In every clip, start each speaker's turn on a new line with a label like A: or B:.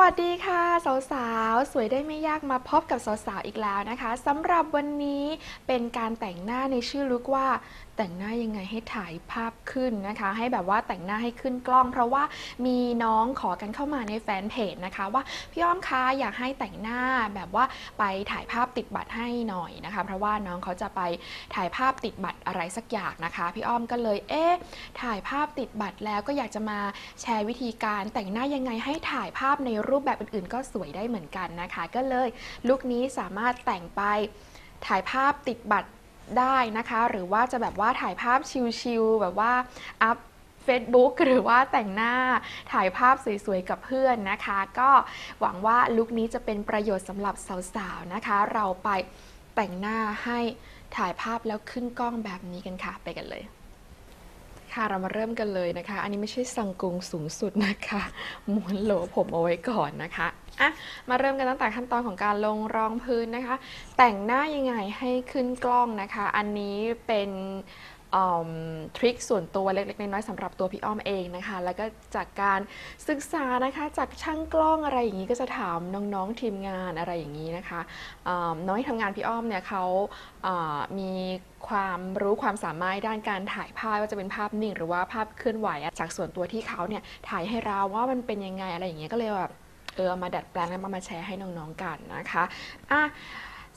A: วัสดีค่ะ สาวๆ สวยได้ไม่ยากมาพบกับสาวๆ อีกแล้วนะคะสำหรับวันนี้เป็นการแต่งหน้าในชื่อลุกว่าแต่งหน้ายังไงให้ถ่ายภาพขึ้นนะคะ ให้แบบว่าแต่งหน้าให้ขึ้นกล้อง เพราะว่ามีน้องขอกันเข้ามาในแฟนเพจนะคะ ว่าพี่อ้อมคะอยากให้แต่งหน้าแบบว่าไปถ่ายภาพติดบัตรให้หน่อยนะคะ เพราะว่าน้องเขาจะไปถ่ายภาพติดบัตรอะไรสักอย่างนะคะ พี่อ้อมก็เลยเอ๊ะถ่ายภาพติดบัตรแล้วก็อยากจะมาแชร์วิธีการแต่งหน้ายังไงให้ถ่ายภาพในรูปแบบอื่นๆ ก็สวยได้เหมือนกันนะคะ ก็เลยลุคนี้สามารถแต่งไปถ่ายภาพติดบัตร ได้นะคะ หรือว่าจะแบบว่าถ่ายภาพชิลๆแบบว่าอัพ Facebook หรือว่าแต่งหน้าถ่ายภาพสวยๆ กับเพื่อนนะคะ ก็หวังว่าลุคนี้จะเป็นประโยชน์สำหรับสาวๆ นะคะ เราไปแต่งหน้าให้ถ่ายภาพแล้วขึ้นกล้องแบบนี้กันค่ะ ไปกันเลย ค่ะเรามาเริ่มกันเลยนะคะ อันนี้ไม่ใช่สังกุงสูงสุดนะคะม้วนโหลผมเอาไว้ก่อนนะคะอะมาเริ่มกันตั้งแต่ขั้นตอนของการลงรองพื้นนะคะ แต่งหน้ายังไงให้ขึ้นกล้องนะคะ อันนี้เป็น ทริคส่วนตัวเล็กๆน้อยๆสำหรับตัวพี่อ้อมเองนะคะ แล้วก็จากการศึกษานะคะจากช่างกล้องอะไรอย่างนี้ก็จะถามน้องๆทีมงานอะไรอย่างนี้นะคะน้องที่ทำงานพี่อ้อมเนี่ยเขามีความรู้ความสามารถด้านการถ่ายภาพว่าจะเป็นภาพนิ่ง หรือว่าภาพเคลื่อนไหวจากส่วนตัวที่เขาเนี่ยถ่ายให้เราว่ามันเป็นยังไงอะไรอย่างเงี้ยก็เลยแบบเออมาดัดแปลงแล้วมามาแชร์ให้น้องๆกันนะคะอะ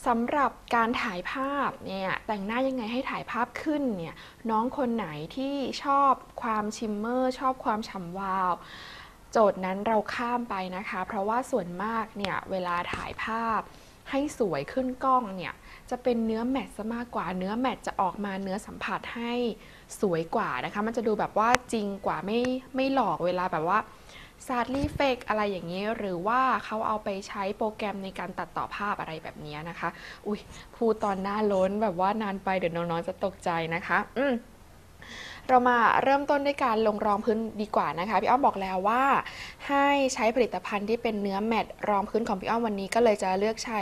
A: สำหรับการถ่ายภาพเนี่ยแต่งหน้ายังไงให้ถ่ายภาพขึ้นเนี่ยน้องคนไหนที่ชอบความชิมเมอร์ ชอบความฉ่ำวาว โจทย์นั้นเราข้ามไปนะคะ เพราะว่าส่วนมากเนี่ยเวลาถ่ายภาพให้สวยขึ้นกล้องเนี่ยจะเป็นเนื้อแมทซะมากกว่าเนื้อแมทจะออกมาเนื้อสัมผัสให้สวยกว่านะคะ มันจะดูแบบว่าจริงกว่าไม่ไม่หลอกเวลาแบบว่า ซาร์รีเฟกอะไรอย่างนี้ หรือว่าเขาเอาไปใช้โปรแกรมในการตัดต่อภาพอะไรแบบนี้นะคะ อุ้ยพูดตอนหน้าล้นแบบว่านานไปเดี๋ยวน้องๆจะตกใจนะคะ อืมเรามาเริ่มต้นด้วยการลงรองพื้นดีกว่านะคะ พี่อ้อมบอกแล้วว่า ให้ใช้ผลิตภัณฑ์ที่เป็นเนื้อแมตต์รองพื้นของพี่อ้อมวันนี้ก็เลยจะเลือกใช้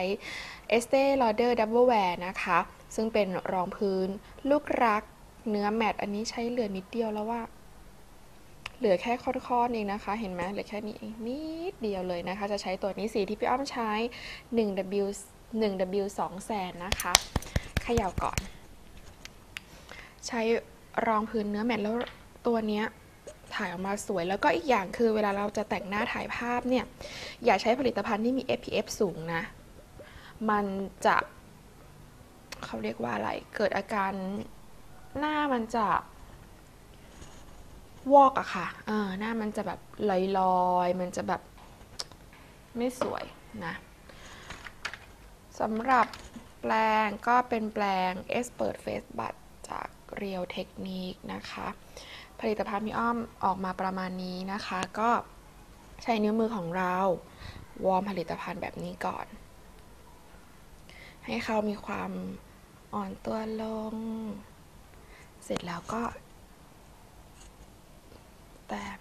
A: Estee Lauder Double Wear นะคะ ซึ่งเป็นรองพื้นลูกรักเนื้อแมตต์อันนี้ใช้เหลือนิดเดียวแล้วว่า เหลือแค่ข้อๆเองนะคะ เห็นไหมเหลือแค่นี้เองนิดเดียวเลยนะคะ จะใช้ตัวนี้สีที่พี่อ้อมใช้ 1W 1W 2แสนนะคะเขย่าก่อน ใช้รองพื้นเนื้อแมตแล้วตัวเนี้ยถ่ายออกมาสวยแล้วก็อีกอย่างคือเวลาเราจะแต่งหน้าถ่ายภาพเนี่ย อย่าใช้ผลิตภัณฑ์ที่มี SPF สูงนะ มันจะเขาเรียกว่าอะไร เกิดอาการหน้ามันจะ วอกอะค่ะเออหน้ามันจะแบบลอยๆ มันจะแบบไม่สวยนะสำหรับแปลงก็เป็นแปลง Expert Face b u t จาก Real Technique นะคะ ผลิตภัณฑ์มีอ้อมออกมาประมาณนี้นะคะ ก็ใช้นิ้วมือของเรา วอร์มผลิตภัณฑ์แบบนี้ก่อน ให้เขามีความอ่อนตัวลง เสร็จแล้วก็ แต้ม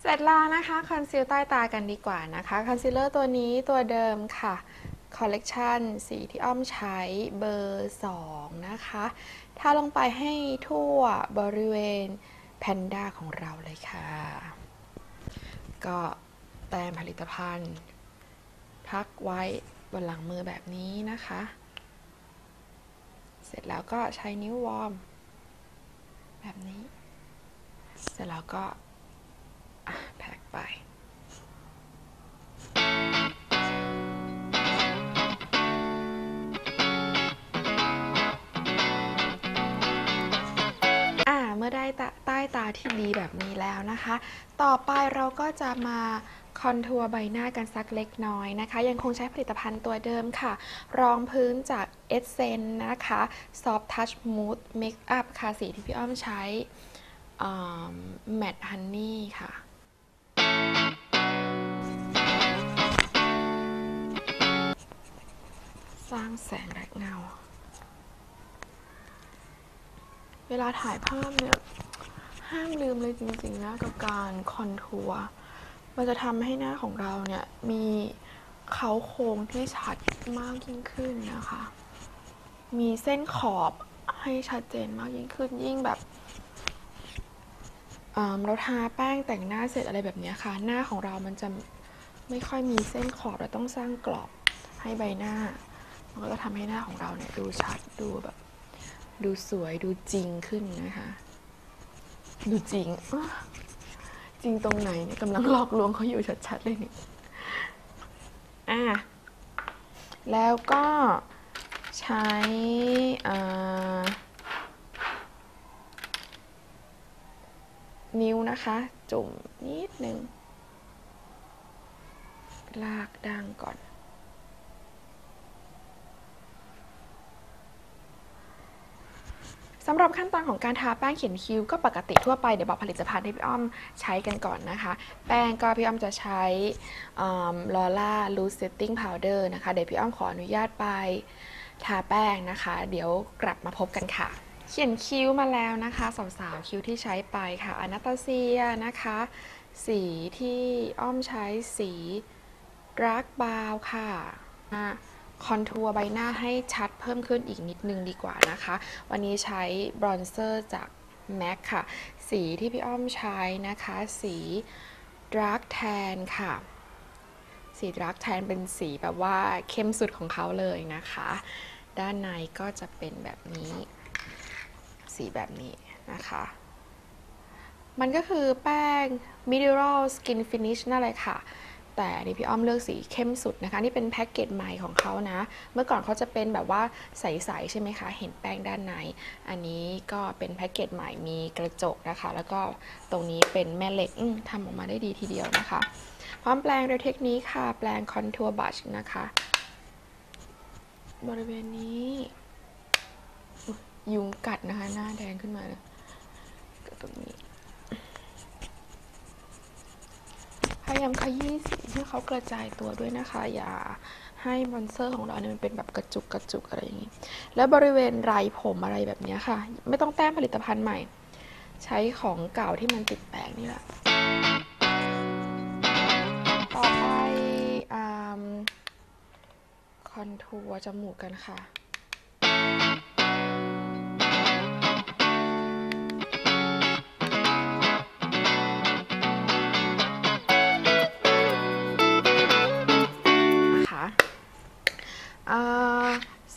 A: เสร็จแล้วนะคะคอนซีลใต้ตากันดีกว่านะคะคอนซีลเลอร์ตัวนี้ตัวเดิมค่ะคอลเลกชันสีที่อ้อมใช้เบอร์ 2 นะคะถ้าลงไปให้ทั่วบริเวณแพนด้าของเราเลยค่ะ ก็แต้มผลิตภัณฑ์ พักไว้บนหลังมือแบบนี้นะคะ เสร็จแล้วก็ใช้นิ้ววอร์มแบบนี้ เสร็จแล้วก็แพ็กไปอ่าเมื่อได้ตาใต้ตาที่ดีแบบนี้แล้วนะคะ ต่อไปเราก็จะมา คอนทัวร์ใบหน้ากันสักเล็กน้อยนะคะ ยังคงใช้ผลิตภัณฑ์ตัวเดิมค่ะ รองพื้นจาก e s s e n นะคะ Soft Touch Mood Makeup ค่ะสีที่พี่อ้อมใช้ Matte Honey ค่ะสร้างแสงแรกเงา เวลาถ่ายภาพเนี่ย ห้ามลืมเลยจริงๆนะกับการคอนทัวร์ มันจะทำให้หน้าของเราเนี่ยมีเขาโครงที่ชัดมากยิ่งขึ้นนะคะ มีเส้นขอบให้ชัดเจนมากยิ่งขึ้นยิ่งแบบเเราทาแป้งแต่งหน้าเสร็จอะไรแบบนี้ค่ะ หน้าของเรามันจะไม่ค่อยมีเส้นขอบเราต้องสร้างกรอบให้ใบหน้า มันก็จะทำให้หน้าของเราเนี่ยดูชัดดูแบบ ดูสวยดูจริงขึ้นนะคะ ดูจริง จริงตรงไหนเนี่ยกำลังหลอกลวงเขาอยู่ชัดๆเลยเนี่ยอะแล้วก็ใช้อ่านิ้วนะคะ จุ่มนิดนึง ลากดังก่อน สำหรับขั้นตอนของการทาแป้งเขียนคิ้วก็ปกติทั่วไปเดี๋ยวบอกผลิตภัณฑ์ที่พี่อ้อมใช้กันก่อนนะคะ แป้งก็พี่อ้อมจะใช้ลอล่าลูสเซตติ้งพาวเดอร์นะคะเดี๋ยวพี่อ้อมขออนุญาตไปทาแป้งนะคะ เดี๋ยวกลับมาพบกันค่ะ เขียนคิ้วมาแล้วนะคะสาวๆคิ้วที่ใช้ไปค่ะอนาตาเซียนะคะ สีที่อ้อมใช้สีรักบาวค่ะอะ คอนทัวร์ใบหน้าให้ชัดเพิ่มขึ้นอีกนิดนึงดีกว่านะคะ วันนี้ใช้บรอนเซอร์จาก MAC ค่ะ สีที่พี่อ้อมใช้นะคะ สี Dark Tan ค่ะ สี Dark Tan เป็นสีแบบว่าเข้มสุดของเขาเลยนะคะ ด้านในก็จะเป็นแบบนี้ สีแบบนี้นะคะ มันก็คือแป้ง Mineral Skin Finish นั่นเลยค่ะ แต่นี่พี่อ้อมเลือกสีเข้มสุดนะคะ นี่เป็นแพ็กเกจใหม่ของเขานะ เมื่อก่อนเขาจะเป็นแบบว่าใสๆใช่ไหมคะ เห็นแป้งด้านใน อันนี้ก็เป็นแพ็กเกจใหม่มีกระจกนะคะ แล้วก็ตรงนี้เป็นแม่เหล็กทำออกมาได้ดีทีเดียวนะคะ พร้อมแปลงโดยเทคนิคค่ะ แปลงคอนทัวร์บัชนะคะ บริเวณนี้ ยุงกัดนะคะ หน้าแดงขึ้นมาเลยตรงนี้ พยายามขยี้สีให้เขากระจายตัวด้วยนะคะ อย่าให้บอนเซอร์ของเราเนี่ยมันเป็นแบบกระจุกกระจุกอะไรอย่างนี้ แล้วบริเวณไรผมอะไรแบบนี้ค่ะ ไม่ต้องแต้มผลิตภัณฑ์ใหม่ ใช้ของเก่าที่มันติดแปลงนี่แหละ ต่อไปคอนทัวร์จมูกกันค่ะ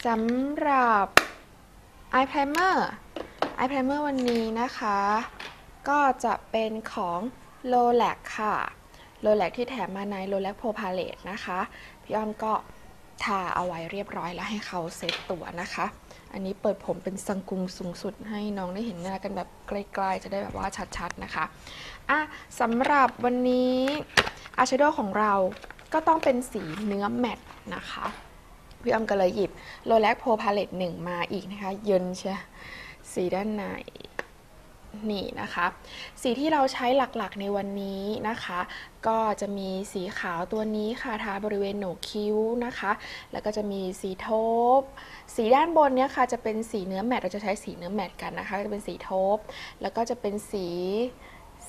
A: สำหรับ eye primer eye primer วันนี้นะคะ ก็จะเป็นของ l o l a c ค่ะ l o l a c ที่แถมมาใน l o l a c Pro Palette นะคะ พี่อ้อมก็ทาเอาไว้เรียบร้อยแล้วให้เขาเซตตัวนะคะ อันนี้เปิดผมเป็นสังกุงสูงสุดให้น้องได้เห็นหน้ากันแบบใกล้ๆจะได้แบบว่าชัดๆนะคะ อะสำหรับวันนี้อาชโดของเราก็ต้องเป็นสีเนื้อแมตต์นะคะ พี่อ้อมก็เลยหยิบโลแลกโพพาเลตหนึ่งมาอีกนะคะ เยินเชียสีด้านในนี่นะคะ สีที่เราใช้หลักๆในวันนี้นะคะ ก็จะมีสีขาวตัวนี้ค่ะทาบริเวณโหนกคิ้วนะคะ แล้วก็จะมีสีโทบสีด้านบนเนี้ยค่ะจะเป็นสีเนื้อแมตเราจะใช้สีเนื้อแมตกันนะคะจะเป็นสีโทบแล้วก็จะเป็นสี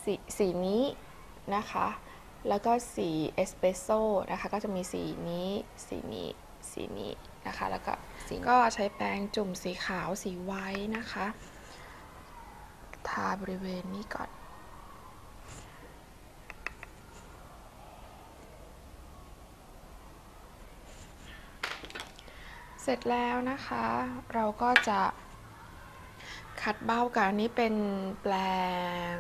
A: สีสีนี้นะคะ แล้วก็สีเอสเปรสโซ่นะคะ ก็จะมีสีนี้สีนี้ สีนี้นะคะ แล้วก็สีก็ใช้แปรงจุ่มสีขาวสีไว้นะคะ ทาบริเวณนี้ก่อน เสร็จแล้วนะคะ เราก็จะคัดเบ้ากันอันนี้เป็นแปลง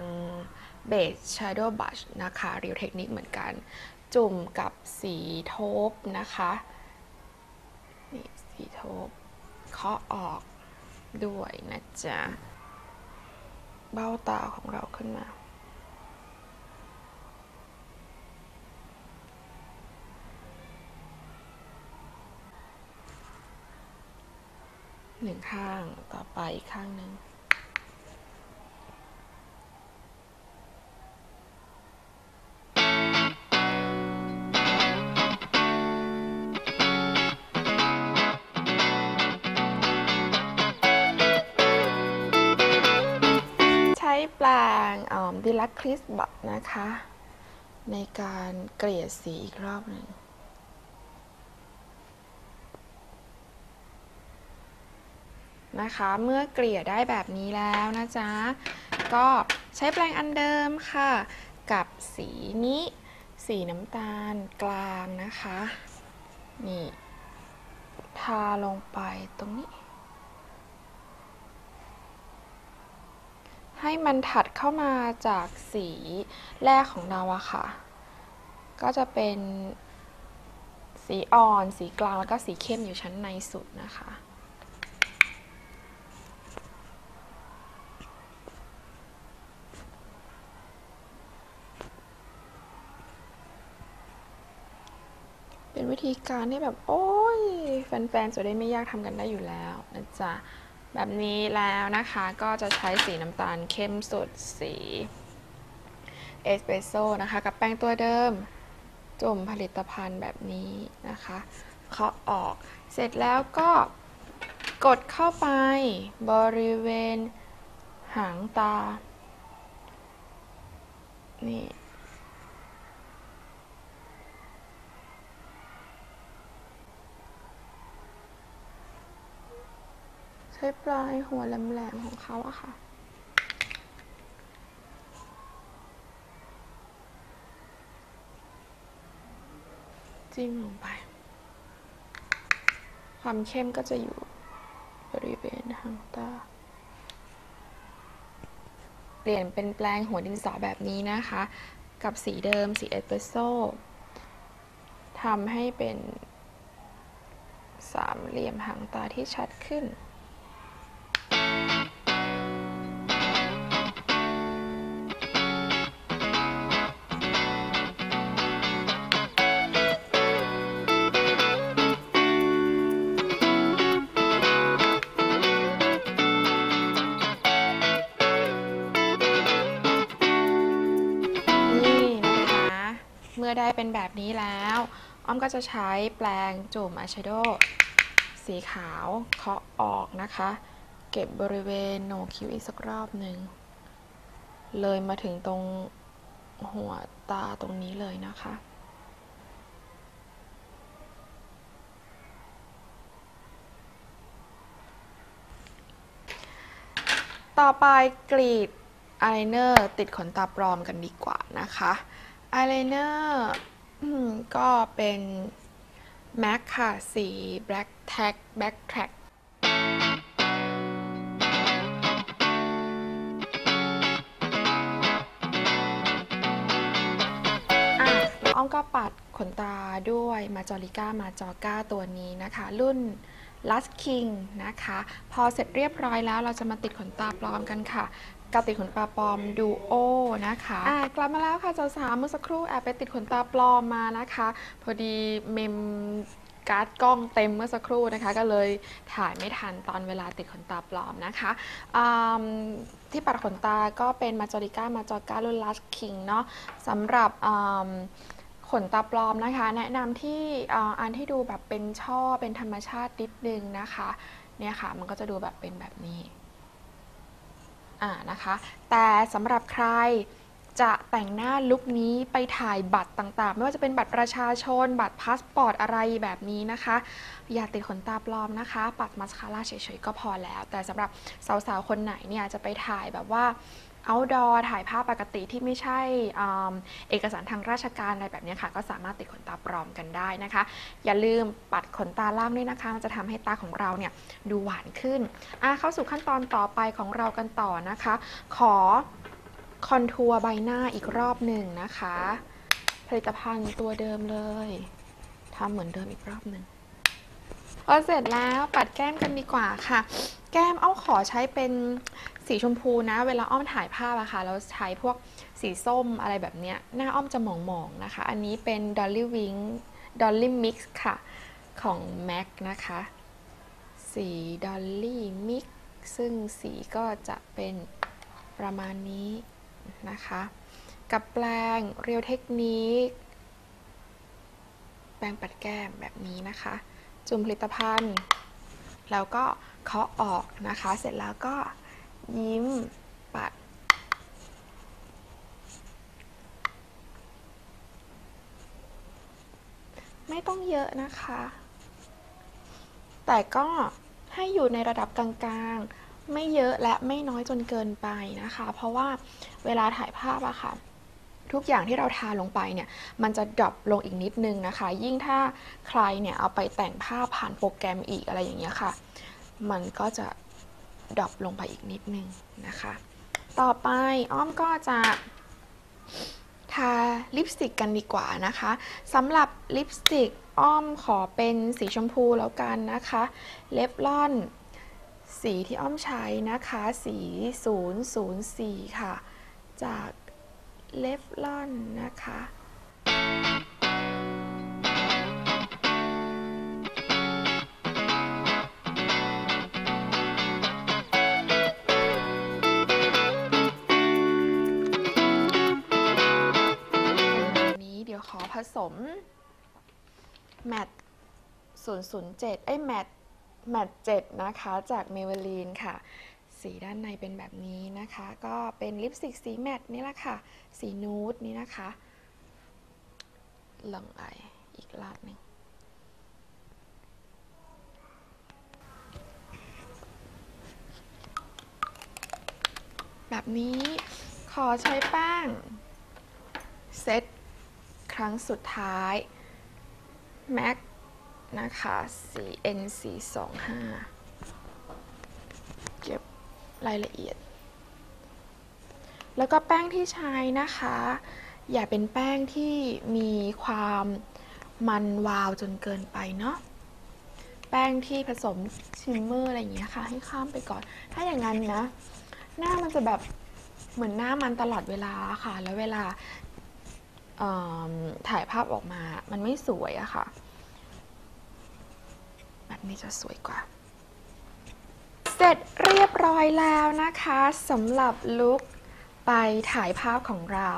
A: เบส Shadow Brush นะคะเรียวเทคนิคเหมือนกัน จุ่มกับสีโทบนะคะีโทบเคาะออกด้วยนะจ๊ะ เบ้าตาของเราขึ้นมา หนึ่งข้างต่อไปอีกข้างหนึ่ง ลักคริสบัตนะคะ ในการเกลี่ยสีอีกรอบหนึ่งนะคะ เมื่อเกลี่ยได้แบบนี้แล้วนะจ๊ะ ก็ใช้แปรงอันเดิมค่ะ กับสีนี้ สีน้ำตาลกลางนะคะ นี่ ทาลงไปตรงนี้ ให้มันถัดเข้ามาจากสีแรกของเราอะค่ะ ก็จะเป็นสีอ่อน สีกลาง แล้วก็สีเข้มอยู่ชั้นในสุดนะคะ เป็นวิธีการที่แบบ โอ้ย แฟนๆจะได้ไม่ยากทำกันได้อยู่แล้วนะจ๊ะ แบบนี้แล้วนะคะก็จะใช้สีน้ำตาลเข้มสุดสีเอสเปรสโซ่นะคะ กับแป้งตัวเดิม จุ่มผลิตภัณฑ์แบบนี้นะคะเคาะออกเสร็จแล้วก็กดเข้าไปบริเวณหางตา นี่ ช้ปลายหัวแหลมๆของเขาอะค่ะ จิ้มลงไป ความเข้มก็จะอยู่บริเวณหางตา เปลี่ยนเป็นแปลงหัวดินสอแบบนี้นะคะ กับสีเดิมสีเอสเปรสโซ่ทำให้เป็นสามเหลี่ยมหางตาที่ชัดขึ้น อได้เป็นแบบนี้แล้ว อ้อมก็จะใช้แปรงจุ่มอายแชโดว์สีขาวเคาะออกนะคะ เก็บบริเวณโหนกคิ้วอีกสักรอบหนึ่ง เลยมาถึงตรงหัวตาตรงนี้เลยนะคะต่อไปกรีดอายเนอร์ติดขนตาปลอมกันดีกว่านะคะ อายไลเนอร์ก็เป็น MAC ค่ะ สี Black Tag Back Track อะอ้อมก็ปัดขนตาด้วยมาจอริก้ามาจอก้าตัวนี้นะคะ รุ่น Last King นะคะ พอเสร็จเรียบร้อยแล้วเราจะมาติดขนตาปลอมกันค่ะ กับติดขนตาปลอมดูโอนะคะะกลับมาแล้วค่ะสาวๆเมื่อสักครู่แอบไปติดขนตาปลอมมานะคะ พอดีเมมการ์ดกล้องเต็มเมื่อสักครู่นะคะ ก็เลยถ่ายไม่ทันตอนเวลาติดขนตาปลอมนะคะที่ปัดขนตาก็เป็นมาจอริก้ามาจอก้ารุ่น Last King เนาะสำหรับขนตาปลอมนะคะ แนะนำที่อ่ออันที่ดูแบบเป็นช่อเป็นธรรมชาตินิดนึงนะคะเนี่ยค่ะมันก็จะดูแบบเป็นแบบนี้ อ่านะคะ แต่สำหรับใครจะแต่งหน้าลุคนี้ไปถ่ายบัตรต่างๆ ไม่ว่าจะเป็นบัตรประชาชน บัตรพาสปอร์ตอะไรแบบนี้นะคะ อย่าติดขนตาปลอมนะคะ ปัดมาสคาร่าเฉยๆก็พอแล้ว แต่สำหรับสาวๆ คนไหนเนี่ยจะไปถ่ายแบบว่า outdoor ถ่ายภาพปกติที่ไม่ใช่เอกสารทางราชการอะไรแบบนี้ค่ะ ก็สามารถติดขนตาปลอมกันได้นะคะ อย่าลืมปัดขนตาล่างด้วยนะคะ มันจะทำให้ตาของเราเนี่ยดูหวานขึ้นอะเข้าสู่ขั้นตอนต่อไปของเรากันต่อนะคะ ขอคอนทัวร์ใบหน้าอีกรอบหนึ่งนะคะ ผลิตภัณฑ์ตัวเดิมเลยทำเหมือนเดิมอีกรอบหนึ่งพอเสร็จแล้วปัดแก้มกันดีกว่าค่ะ แก้มอ้อมขอใช้เป็นสีชมพูนะ เวลาอ้อมถ่ายภาพอะค่ะแล้วใช้พวกสีส้มอะไรแบบเนี้ยหน้าอ้อมจะหมองๆนะคะ อันนี้เป็น Dolly Wing Dolly Mix ค่ะ ของ MAC นะคะ สี Dolly Mix ซึ่งสีก็จะเป็นประมาณนี้นะคะ กับแปรงเรียวเทคนิคแปรงปัดแก้มแบบนี้นะคะ จุ่มผลิตภัณฑ์ แล้วก็ เคาะออกนะคะ เสร็จแล้วก็ยิ้มปัด ไม่ต้องเยอะนะคะ แต่ก็ให้อยู่ในระดับกลางๆ ไม่เยอะและไม่น้อยจนเกินไปนะคะ เพราะว่าเวลาถ่ายภาพอะค่ะทุกอย่างที่เราทาลงไปเนี่ย มันจะดรอปลงอีกนิดนึงนะคะ ยิ่งถ้าใครเนี่ยเอาไปแต่งภาพผ่านโปรแกรมอีกอะไรอย่างเงี้ยค่ะ มันก็จะดรอปลงไปอีกนิดนึงนะคะ ต่อไปอ้อมก็จะทาลิปสติกกันดีกว่านะคะสำหรับลิปสติกอ้อมขอเป็นสีชมพูแล้วกันนะคะ เลฟลอน สีที่อ้อมใช้นะคะ สี 004 ค่ะ จากเลฟลอนนะคะ 007 ไอ้ยแมตต์แมตต์7นะคะจากเมเวลีนค่ะ สีด้านในเป็นแบบนี้นะคะ ก็เป็นลิปสติกสีแมตต์นี่แหละค่ะ สีนูดนี่นะคะลองไออีกรอบหนึ่งแบบนี้ขอใช้แป้งเซตครั้งสุดท้าย MAC นะคะสี N425 เก็บรายละเอียด แล้วก็แป้งที่ใช้นะคะ อย่าเป็นแป้งที่มีความมันวาวจนเกินไปเนาะแป้งที่ผสมชิมเมอร์อะไรอย่างเงี้ยค่ะ ให้ข้ามไปก่อน ถ้าอย่างนั้นนะ หน้ามันจะแบบเหมือนหน้ามันตลอดเวลาค่ะ แล้วเวลาถ่ายภาพออกมา มันไม่สวยอะค่ะ นี้จะสวยกว่า เสร็จเรียบร้อยแล้วนะคะสำหรับลุคไปถ่ายภาพของเรา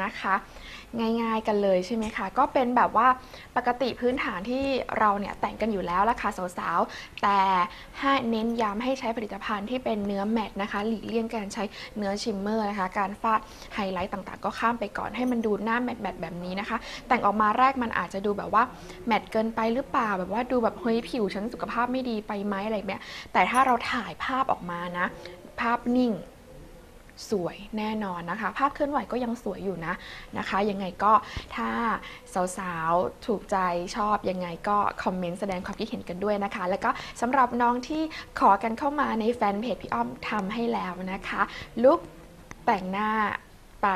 A: นะคะ ง่าย ๆ กันเลยใช่ไหมคะ ก็เป็นแบบว่าปกติพื้นฐานที่เราเนี่ยแต่งกันอยู่แล้วละค่ะสาวๆ แต่ให้เน้นย้ำให้ใช้ผลิตภัณฑ์ที่เป็นเนื้อแมตนะคะ หลีกเลี่ยงการใช้เนื้อชิมเมอร์นะคะ การฟาดไฮไลท์ต่างๆ ก็ข้ามไปก่อนให้มันดูหน้าแมตต์ๆแบบนี้นะคะ แต่งออกมาแรกมันอาจจะดูแบบว่าแมตเกินไปหรือเปล่าแบบว่าดูแบบเฮ้ยผิวฉันสุขภาพไม่ดีไปไหมอะไรแบบนี้แต่ถ้าเราถ่ายภาพออกมานะ ภาพนิ่ง สวยแน่นอนนะคะ ภาพเคลื่อนไหวก็ยังสวยอยู่นะนะคะ ยังไงก็ถ้าสาวๆ ถูกใจชอบยังไงก็คอมเมนต์แสดงความคิดเห็นกันด้วยนะคะ แล้วก็สำหรับน้องที่ขอกันเข้ามาในแฟนเพจพี่อ้อมทำให้แล้วนะคะลุกแต่งหน้า ไป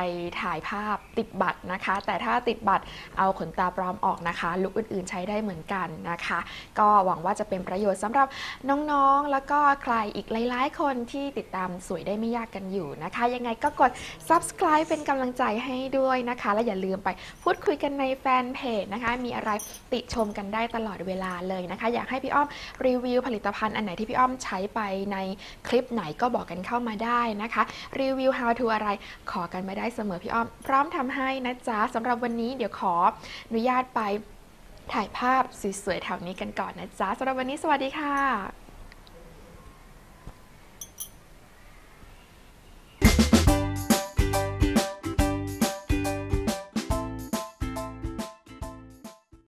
A: ถ่ายภาพติดบัตรนะคะ แต่ถ้าติดบัตรเอาขนตาปลอมออกนะคะลุกอื่นๆใช้ได้เหมือนกันนะคะ ก็หวังว่าจะเป็นประโยชน์สำหรับน้องๆ แล้วก็ใครอีกหลายๆ คนที่ติดตามสวยได้ไม่ยากกันอยู่นะคะ ยังไงก็กด subscribe เป็นกำลังใจให้ด้วยนะคะ และอย่าลืมไปพูดคุยกันในแฟนเพจนะคะ มีอะไรติชมกันได้ตลอดเวลาเลยนะคะ อยากให้พี่อ้อมรีวิวผลิตภัณฑ์อันไหนที่พี่อ้อมใช้ไปในคลิปไหนก็บอกกันเข้ามาได้นะคะ รีวิว how to อะไรขอกันมาได้เสมอพี่อ้อม พร้อมทำให้นะจ๊ะสำหรับวันนี้เดี๋ยวขออนุญาตไปถ่ายภาพสวยๆแถวนี้กันก่อนนะจ๊ะสำหรับวันนี้สวัสดีค่ะ